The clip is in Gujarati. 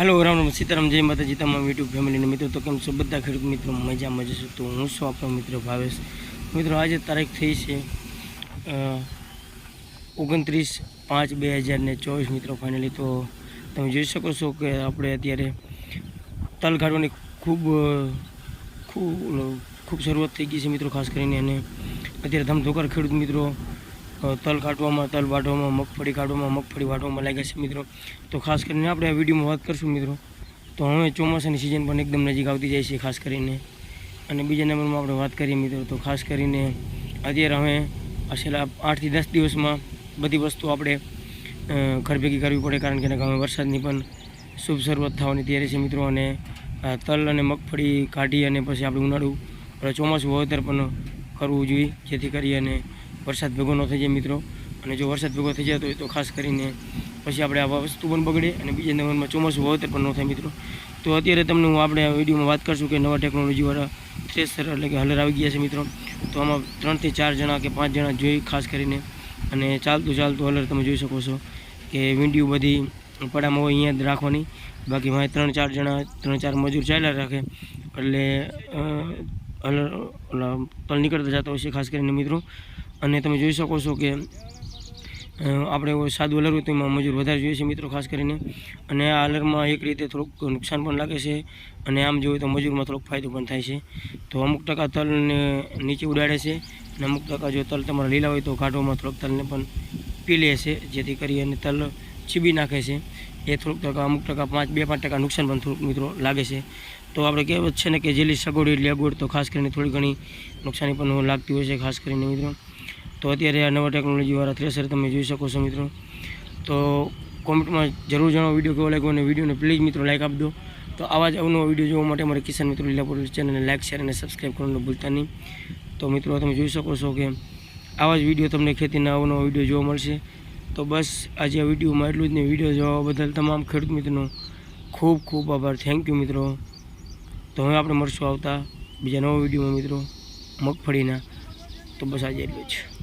હાલો, રામ રામ, સીતારામ, જય માતાજી, તમામ યુટ્યુબ ફેમિલીને મિત્રો, તો કેમ છો? બધા ખેડૂત મિત્રો મજા મજા છે? તો હું છું આપણો મિત્ર ભાવેશ? મિત્રો, આજે તારીખ થઈ છે ઓગણત્રીસ પાંચ બે હજાર ને ચોવીસ મિત્રો ફાઇનલી તો તમે જોઈ શકો છો કે આપણે અત્યારે તલ કાઢવાની ખૂબ ખૂબ ખૂબ શરૂઆત થઈ ગઈ છે મિત્રો, ખાસ કરીને, અને અત્યારે ધમધોકાર ખેડૂત મિત્રો તલ કાઢવામાં, તલ વાટવામાં મગફળી કાઢવામાં, મગફળી વાટવામાં લાગ્યા છે મિત્રો. તો ખાસ કરીને આપણે આ વિડીયોમાં વાત કરશું મિત્રો. તો હવે ચોમાસાની સિઝન પણ એકદમ નજીક આવતી જાય છે ખાસ કરીને. અને બીજા નંબરમાં આપણે વાત કરીએ મિત્રો, તો ખાસ કરીને અત્યારે હવે છેલ્લા આઠથી દસ દિવસમાં બધી વસ્તુ આપણે ઘર ભેગી કરવી પડે કારણ કે કારણે વરસાદની પણ શુભ શરૂઆત થવાની તૈયારી છે મિત્રો. અને તલ અને મગફળી કાઢી અને પછી આપણે ઉનાળું ચોમાસું વાવેતર પણ કરવું જોઈએ, જેથી કરી અને વરસાદ ભેગો ન થઈ જાય મિત્રો. અને જો વરસાદ ભેગો થઈ જતો હોય તો ખાસ કરીને પછી આપણે આ વસ્તુ પણ બગડે અને બીજા નંબરમાં ચોમાસું વાવતર પણ ન થાય મિત્રો. તો અત્યારે તમને હું આપણે વિડીયોમાં વાત કરશું કે નવા ટેકનોલોજીવાળા થ્રેસર એટલે કે હલર આવી ગયા છે મિત્રો. તો આમાં ત્રણથી ચાર જણા કે પાંચ જણા જોઈ ખાસ કરીને. અને ચાલતું ચાલતું હલર તમે જોઈ શકો છો કે વિંડીઓ બધી પડામાં હોય અહીંયા જ રાખવાની. બાકી મારે ત્રણ ચાર જણા, ત્રણ ચાર મજૂર ચાલ્યા રાખે. એટલે હલર તલ નીકળતા જતો હોય છે ખાસ કરીને મિત્રો. અને તમે જોઈ શકો છો કે આપણે સાદું અલર હોય તો એમાં મજૂર વધારે જોઈએ છે મિત્રો, ખાસ કરીને. અને આ અલરમાં એક રીતે થોડુંક નુકસાન પણ લાગે છે અને આમ જોઈએ તો મજૂરમાં થોડોક ફાયદો પણ થાય છે. તો અમુક ટકા તલને નીચે ઉડાડે છે અને અમુક ટકા જો તલ તમારા લીલા હોય તો કાઢવામાં થોડોક તલને પણ પી લે છે, જેથી કરી અને તલ ચીબી નાખે છે. એ થોડુંક ટકા, અમુક ટકા પાંચ, બે, પાંચ ટકા નુકસાન પણ થોડુંક મિત્રો લાગે છે. તો આપણે કહેવત છે ને કે જેલી સગવડ એટલી અગવડ, તો ખાસ કરીને થોડી ઘણી નુકસાની પણ લાગતી હોય છે ખાસ કરીને મિત્રો. તો અત્યારે આ નવા ટેકનોલોજીવાળા થ્રેસર તમે જોઈ શકો છો મિત્રો. તો કોમેન્ટમાં જરૂર જણાવો વીડિયો કેવો લાગ્યો અને વિડીયોને પ્લીઝ મિત્રો લાઈક દો તો આવા જ અવનવો વીડિયો જોવા માટે અમારે કિસાન મિત્રો લીલાપુર ચેનલને લાઇક શેર અને સબસ્ક્રાઈબ કરવાનું ભૂલતા નહીં. તો મિત્રો તમે જોઈ શકો છો કે આવા જ વીડિયો તમને ખેતીના અવનવો વીડિયો જોવા મળશે. તો બસ આજે આ વિડીયોમાં એટલું જ ને વીડિયો જોવા બદલ તમામ ખેડૂત મિત્રોનો ખૂબ ખૂબ આભાર. થેન્ક યુ મિત્રો. તો હવે આપણે મળશું આવતા બીજા નવા વિડીયોમાં મિત્રો મગફળીના. તો બસ આજે એટલું જ.